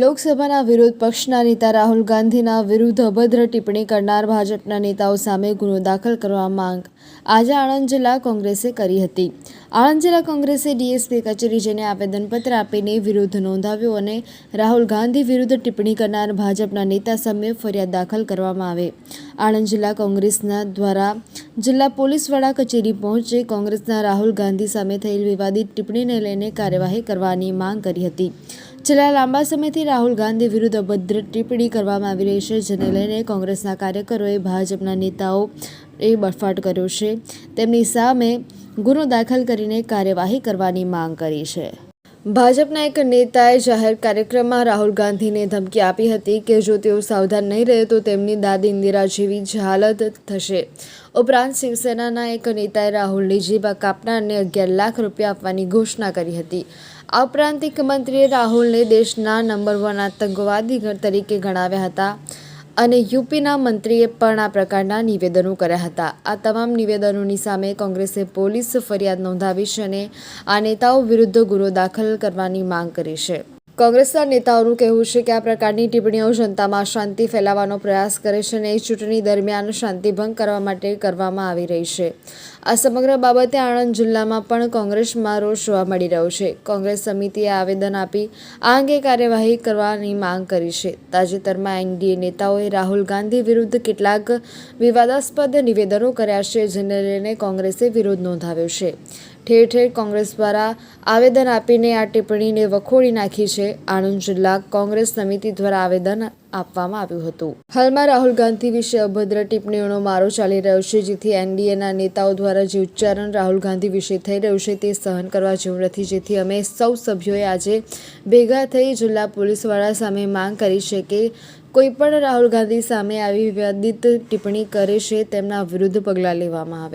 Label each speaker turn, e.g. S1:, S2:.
S1: લોકસભાના વિરોધ પક્ષના નેતા રાહુલ ગાંધીના વિરુદ્ધ અભદ્ર ટિપ્પણી કરનાર ભાજપના નેતાઓ સામે ગુનો દાખલ કરવા માંગ આજે આણંદ જિલ્લા કોંગ્રેસે કરી હતી. આણંદ જિલ્લા કોંગ્રેસે ડીએસપી કચેરી જઈને આવેદનપત્ર આપીને વિરોધ નોંધાવ્યો અને રાહુલ ગાંધી વિરુદ્ધ ટિપ્પણી કરનાર ભાજપના નેતા સામે ફરિયાદ દાખલ કરવામાં આવે. આણંદ જિલ્લા કોંગ્રેસના દ્વારા જિલ્લા પોલીસ વડા કચેરી પહોંચી કોંગ્રેસના રાહુલ ગાંધી સામે થયેલ વિવાદિત ટિપ્પણીને લઈને કાર્યવાહી કરવાની માંગ કરી હતી. છેલ્લા લાંબા સમયથી રાહુલ ગાંધી વિરુદ્ધ અભદ્ર ટિપ્પણી કરવામાં આવી રહી છે, જેને લઈને કોંગ્રેસના કાર્યકરોએ ભાજપના નેતાઓ એ બફાટ કર્યો છે. તેમની સામે ગુનો દાખલ કરીને કાર્યવાહી કરવાની માંગ કરી છે. ભાજપના એક નેતાએ જાહેર કાર્યક્રમમાં રાહુલ ગાંધીને ધમકી આપી હતી કે જો તેઓ સાવધાન નહીં રહે તો તેમની દાદી ઇન્દિરા જેવી જ હાલત થશે. ઉપરાંત શિવસેનાના એક નેતાએ રાહુલની જીભ કાપનારને અગિયાર લાખ રૂપિયા આપવાની ઘોષણા કરી હતી. આ ઉપરાંત એક મંત્રીએ રાહુલને દેશના નંબર વન આતંકવાદી તરીકે ગણાવ્યા હતા. અને યુપીના મંત્રીએ પણ આ પ્રકારના નિવેદનો કર્યા હતા. આ તમામ નિવેદનોની સામે કોંગ્રેસે પોલીસ ફરિયાદ નોંધાવી છે અને આ નેતાઓ વિરુદ્ધ ગુનો દાખલ કરવાની માંગ કરી છે. કોંગ્રેસના નેતાઓનું કહેવું છે કે આ પ્રકારની ટિપ્પણીઓ જનતામાં શાંતિ ફેલાવવાનો પ્રયાસ કરે છે અને ચૂંટણી દરમિયાન શાંતિભંગ કરવા માટે કરવામાં આવી રહી છે. આ સમગ્ર બાબતે આણંદ જિલ્લામાં પણ કોંગ્રેસમાં રોષ જોવા મળી રહ્યો છે. કોંગ્રેસ સમિતિએ આવેદન આપી આ અંગે કાર્યવાહી કરવાની માંગ કરી છે. તાજેતરમાં એનડીએ નેતાઓએ રાહુલ ગાંધી વિરુદ્ધ કેટલાક વિવાદાસ્પદ નિવેદનો કર્યા છે, જેને લઈને કોંગ્રેસે વિરોધ નોંધાવ્યો છે. ઠેર ઠેર કોંગ્રેસ દ્વારા આવેદન આપીને આ ટિપ્પણીને વખોડી નાખી છે. આણંદ જિલ્લા કોંગ્રેસ સમિતિ દ્વારા આવેદન આપવામાં આવ્યું હતું. હાલમાં રાહુલ ગાંધી વિશે અભદ્ર ટિપ્પણીઓનો મારો ચાલી રહ્યો છે, જેથી એનડીએના નેતાઓ દ્વારા જે ઉચ્ચારણ રાહુલ ગાંધી વિશે થઈ રહ્યું છે તે સહન કરવા જેવું નથી. જેથી અમે સૌ સભ્યોએ આજે ભેગા થઈ જિલ્લા પોલીસ વડા સામે માંગ કરી છે કે કોઈ પણ રાહુલ ગાંધી સામે આવી વિવાદિત ટિપ્પણી કરે છે, તેમના વિરુદ્ધ પગલાં લેવામાં આવે.